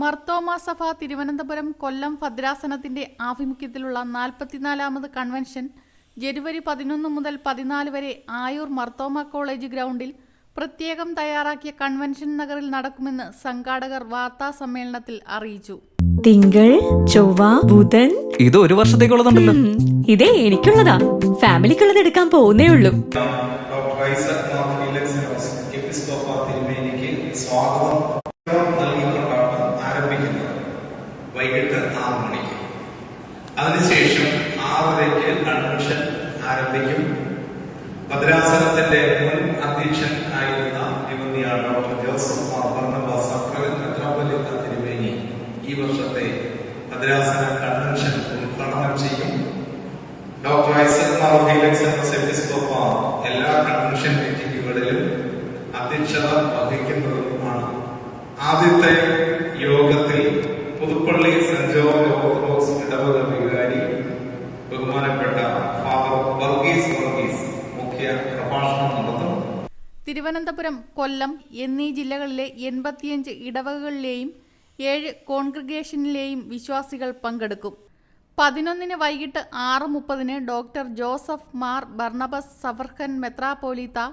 മർത്തോമ സഭ തിരുവനന്തപുരം കൊല്ലം ഭദ്രാസനത്തിന്റെ ആഭിമുഖ്യത്തിലുള്ള നാൽപ്പത്തിനാലാമത് കൺവെൻഷൻ ജനുവരി പതിനൊന്ന് മുതൽ പതിനാല് വരെ ആയൂർ മർത്തോമ കോളേജ് ഗ്രൗണ്ടിൽ പ്രത്യേകം തയ്യാറാക്കിയ കൺവെൻഷൻ നഗറിൽ നടക്കുമെന്ന് സംഘാടകർ വാർത്താ സമ്മേളനത്തിൽ അറിയിച്ചു. തിങ്കൾ ചൊവ്വ ബുധൻ. ഇത് ഒരു വർഷത്തേക്കുള്ളതുണ്ടല്ലോ. ഇതേ എനിക്കുള്ളതാ. ഫാമിലിക്കുള്ളത് എടുക്കാൻ പോകുന്നേ ഉള്ളൂ. സ്വാഗതം നൽകിക്കൊണ്ടാണ് ആരംഭിക്കുന്നത് വൈകിട്ട് ആറ് മണിക്ക് അതിനുശേഷം ആറരയ്ക്ക് കൺവെൻഷൻ ആരംഭിക്കും ഭദ്രാസനത്തിന്റെ മുൻ അധ്യക്ഷൻ ആയിരുന്ന യുവതിയാണ് ഡോക്ടർ ജോസഫ് മാർ ഭർണബാസ് അപ്രവൻ മെത്രാപ്പൊലിത്ത തിരുമേനി ഈ വർഷത്തെ ഭദ്രാസന കൺവെൻഷൻ ഉദ്ഘാടനം ചെയ്യും. ഡോക്ടർ ഐസക് മാർ ഫീലക്സ് എപ്പിസ്കോപ്പ എല്ലാ കൺവെൻഷൻ മീറ്റിംഗുകളിലും അധ്യക്ഷത വഹിക്കുന്നതുമാണ്. ആദ്യത്തെ യോഗത്തിൽ പുതുപ്പള്ളി സെന്റ് ജോർജ് ഓർത്തഡോക്സ് ഇടവക വികാരി ബഹുമാനപ്പെട്ട ഫാദർ വർഗീസ് വർഗീസ് മുഖ്യ പ്രഭാഷണം നടത്തും. തിരുവനന്തപുരം കൊല്ലം എന്നീ ജില്ലകളിലെ എൺപത്തിയഞ്ച് ഇടവകകളിലെയും ഏഴ് കോൺഗ്രിഗേഷനിലെയും വിശ്വാസികൾ പങ്കെടുക്കും. പതിനൊന്നിന് വൈകിട്ട് ആറ് മുപ്പതിന് ഡോക്ടർ ജോസഫ് മാർ ബർണബസ് സഫർഖൻ മെത്രാപോലീത്ത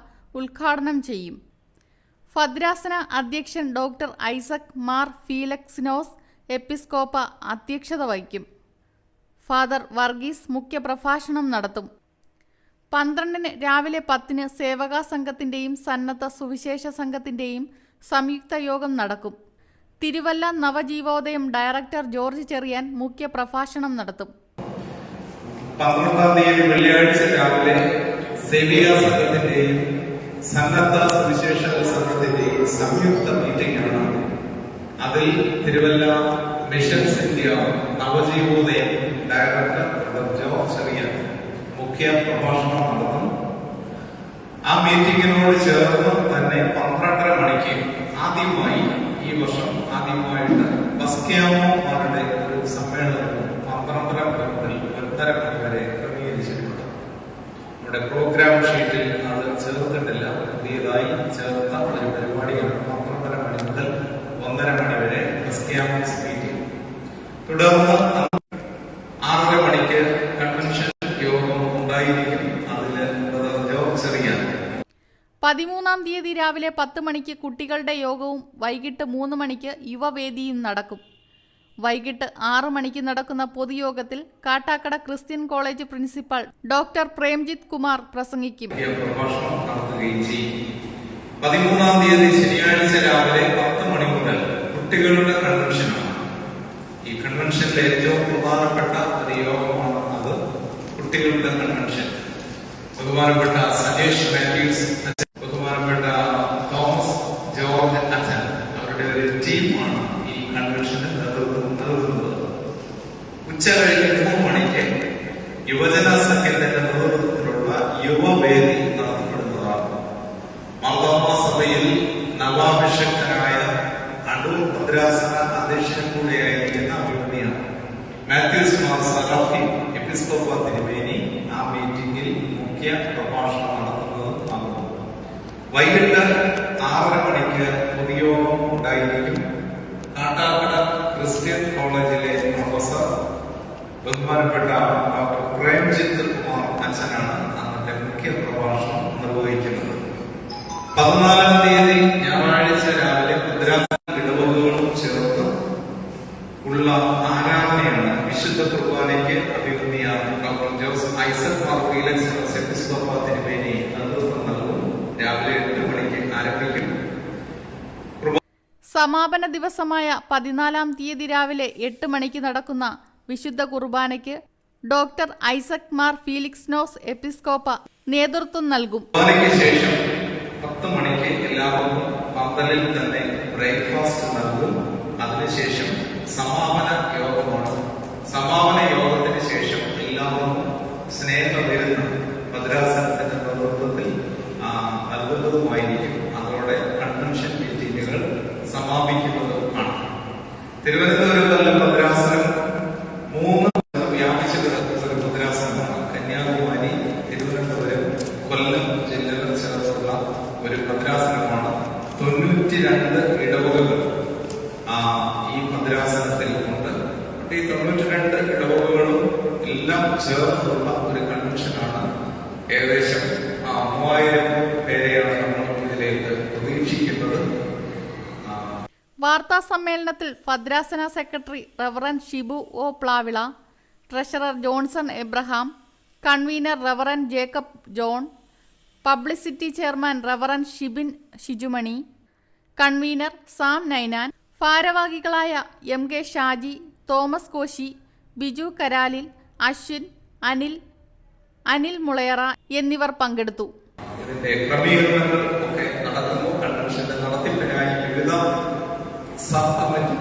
ഉദ്ഘാടനം ചെയ്യും. ഭദ്രാസന അധ്യക്ഷൻ ഡോക്ടർ ഐസക് മാർ ഫീലക്സിനോസ് എപ്പിസ്കോപ്പ അധ്യക്ഷത വഹിക്കും. ഫാദർ വർഗീസ് മുഖ്യപ്രഭാഷണം നടത്തും. പന്ത്രണ്ടിന് രാവിലെ പത്തിന് സേവകാ സംഘത്തിന്റെയും സന്നദ്ധ സുവിശേഷ സംഘത്തിന്റെയും സംയുക്ത യോഗം നടക്കും. തിരുവല്ല നവജീവോദയം ഡയറക്ടർ ജോർജ് ചെറിയാൻ മുഖ്യ പ്രഭാഷണം നടത്തും. പന്ത്രണ്ടാം തീയതി വെള്ളിയാഴ്ച രാവിലെ സേവിക സംഘത്തിന്റെയും സന്നദ്ധ സുവിശേഷ സംഘത്തിന്റെയും സംയുക്ത മീറ്റിംഗ് ആണ് അതിൽ Thiruvalla missions India Navajeevodayam director George Cherian മുഖ്യ പ്രഭാഷണം നടത്തും ആ മീറ്റിങ്ങിനോട് ചേർന്ന് തന്നെ പന്ത്രണ്ടര മണിക്ക് ആദ്യമായി ഈ വർഷം ആദ്യമായിട്ട് ബസ്ക്യാമോമാരുടെ ഒരു സമ്മേളനം പന്ത്രണ്ടര മുതൽ ഒന്നര മണി വരെ ക്രമീകരിച്ചിട്ടുണ്ട്. നമ്മുടെ പ്രോഗ്രാം ഷീറ്റിൽ അത് ചേർത്തിട്ടില്ല. പുതിയതായി ചേർത്ത ഒരു പരിപാടിയാണ് പന്ത്രണ്ടര മണി മുതൽ ഒന്നര മണി വരെ ബസ്ക്യാമോസ് മീറ്റിംഗ് തുടർന്ന് ആറര മണിക്ക് കൺവെൻഷൻ യോഗം ഉണ്ടായിരിക്കും അതിൽ ബ്രദർ ജോർജ് ചെറിയാൻ പതിമൂന്നാം തീയതി രാവിലെ പത്ത് മണിക്ക് കുട്ടികളുടെ യോഗവും വൈകിട്ട് മൂന്ന് മണിക്ക് യുവവേദിയും നടക്കും. വൈകിട്ട് ആറു മണിക്ക് നടക്കുന്ന പൊതുയോഗത്തിൽ Kattakada Christian college principal doctor Premjith Kumar പ്രസംഗിക്കും. പതിമൂന്നാം തീയതി ശനിയാഴ്ച രാവിലെ പത്ത് മണി മുതൽ കുട്ടികളുടെ കൺവെൻഷനാണ്. ഈ കൺവെൻഷനിലെ ഏറ്റവും പ്രധാനപ്പെട്ട ഒരു യോഗമാണ് അത് കുട്ടികളുടെ കൺവെൻഷൻ. ബഹുമാനപ്പെട്ട സജേഷ് മാത്യൂസ് അച്ഛൻ, ബഹുമാനപ്പെട്ട തോമസ് ജോർജ് അച്ഛൻ അവരുടെ ഒരു ടീമാണ് ഈ കൺവെൻഷന് നേതൃത്വം നൽകുന്നത് ഉച്ച കഴിഞ്ഞ് മൂന്ന് മണിക്ക് യുവജന സംഘത്തിന്റെ നേതൃത്വത്തിലുള്ള യുവവേദി നടത്തപ്പെടുന്നതാണ് മാർത്തോമ സഭയിൽ നവാഭിഷക്തനായ അടൂർ ഭദ്രാസന അധ്യക്ഷനും കൂടെയായിരിക്കുന്ന അഭിമുഖിയാണ് മാത്യൂസ് മാർ സലാഫി എപ്പിസ്കോപ്പ തിരുമേനി ആ മീറ്റിംഗിൽ മുഖ്യ പ്രഭാഷണം നടത്തുന്നത് ആകുന്നു. വൈകിട്ട് ആറര മണിക്ക് പൊതുയോഗം ഉണ്ടായിരിക്കും. കാട്ടാക്കട ക്രിസ്ത്യൻ കോളേജിലെ പ്രൊഫസർ ബഹുമാനപ്പെട്ട ഡോക്ടർ പ്രേംജിത്ത് കുമാർ അച്ഛനാണ് അന്നത്തെ മുഖ്യ പ്രഭാഷണം. പതിനാലാം തീയതി ഞായറാഴ്ച രാവിലെ ഭദ്രാസന ഇടവകകളും ചേർത്ത് ഉള്ള ആരാധനയാണ് വിശുദ്ധ കുർബാനയ്ക്ക് അഭിമുഖിയ ഡോക്ടർ ജോസഫ് ഐസക് മാർ ഫീലക്സ് എപ്പിസ്കോപ്പ തിരുമേനി നേതൃത്വം നൽകും. രാവിലെ എട്ട് മണിക്ക് ആരംഭിക്കും. സമാപന ദിവസമായ പതിനാലാം തീയതി രാവിലെ എട്ട് മണിക്ക് നടക്കുന്ന വിശുദ്ധ കുർബാനയ്ക്ക് ഡോക്ടർ ഐസക് മാർ ഫീലിക്സ് നോസ് എപ്പിസ്കോപ്പ നേതൃത്വം നൽകും. ശേഷം പത്ത് മണിക്ക് എല്ലാവർക്കും പന്തലിൽ തന്നെ ബ്രേക്ക്ഫാസ്റ്റ് നൽകും. അതിനുശേഷം സമാപന യോഗമാണ്. സമാപന യോഗത്തിന് ശേഷം എല്ലാവർക്കും സ്നേഹവിരുന്ന് മദ്രാസനത്തിന്റെ നേതൃത്വത്തിൽ നൽകുന്നതുമായിരിക്കും. അതോടെ കൺവെൻഷൻ മീറ്റിംഗുകൾ സമാപിക്കുന്നതുമാണ് തിരുവനന്തപുരം കൊല്ലം ഭദ്രാസനം മൂന്ന് വ്യാപിച്ചു കിടക്കുന്ന ഒരു ഭദ്രാസനമാണ് കന്യാകുമാരി തിരുവനന്തപുരം കൊല്ലം ജില്ലകൾ ചേർത്തുള്ള ഒരു ഭദ്രാസനമാണ് തൊണ്ണൂറ്റി രണ്ട് ഇടവകകൾ ആ, ഈ മദ്രാസനത്തിൽ ഉണ്ട്. ഈ തൊണ്ണൂറ്റി രണ്ട് ഇടവകകളും എല്ലാം ചേർന്നുള്ള ഒരു കൺവെൻഷനാണ് ഏകദേശം മൂവായിരം പേരെയാണ് നമ്മൾ ഇതിലേക്ക് പ്രതീക്ഷിക്കുന്നത്. വാർത്താ സമ്മേളനത്തിൽ ഭദ്രാസന secretary Reverend Shibu O Plavila treasurer Johnson Abraham convener Reverend Jacob John publicity chairman Reverend Shibin Shijumani convener Sam Ninan ഭാരവാഹികളായ M K Shaji Thomas Koshy Biju Karalil Ashwin Anil Anil Mulayara എന്നിവർ പങ്കെടുത്തു. ഇതിന്റെ ഒക്കെ സബ് കമ്മിറ്റി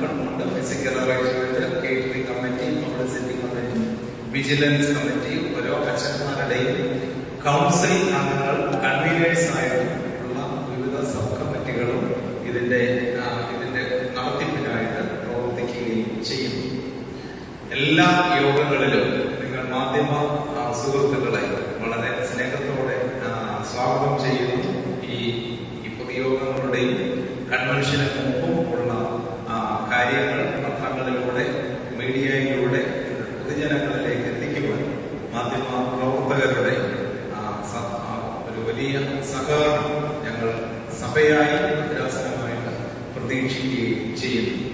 വിജിലൻസ് കമ്മിറ്റി ഓരോ അച്ഛന്മാരുടെയും കൗൺസിലിംഗ് അംഗങ്ങൾ കൺവീനേഴ്സ് ആയിട്ടുള്ള വിവിധ സബ് കമ്മിറ്റികളും ഇതിന്റെ ആ, ഇതിന്റെ നടത്തിപ്പിനായിട്ട് പ്രവർത്തിക്കുകയും ചെയ്യുന്നു എല്ലാ യോഗങ്ങളിലും നിങ്ങൾ മാധ്യമ സുഹൃത്തുക്കളെ വളരെ സ്നേഹത്തോടെ സ്വാഗതം ചെയ്യുന്നു. ഈ പൊതുയോഗങ്ങളുടെയും കൺവെൻഷന് മുമ്പും ഉള്ള കാര്യങ്ങൾ പത്രങ്ങളിലൂടെ മീഡിയയിലൂടെ പൊതുജനങ്ങളിലേക്ക് എത്തിക്കുവാൻ മാധ്യമ പ്രവർത്തകരുടെ ഒരു വലിയ സഹകരണം ഞങ്ങൾ സഭയായി പ്രതീക്ഷിക്കുകയും ചെയ്യുന്നു.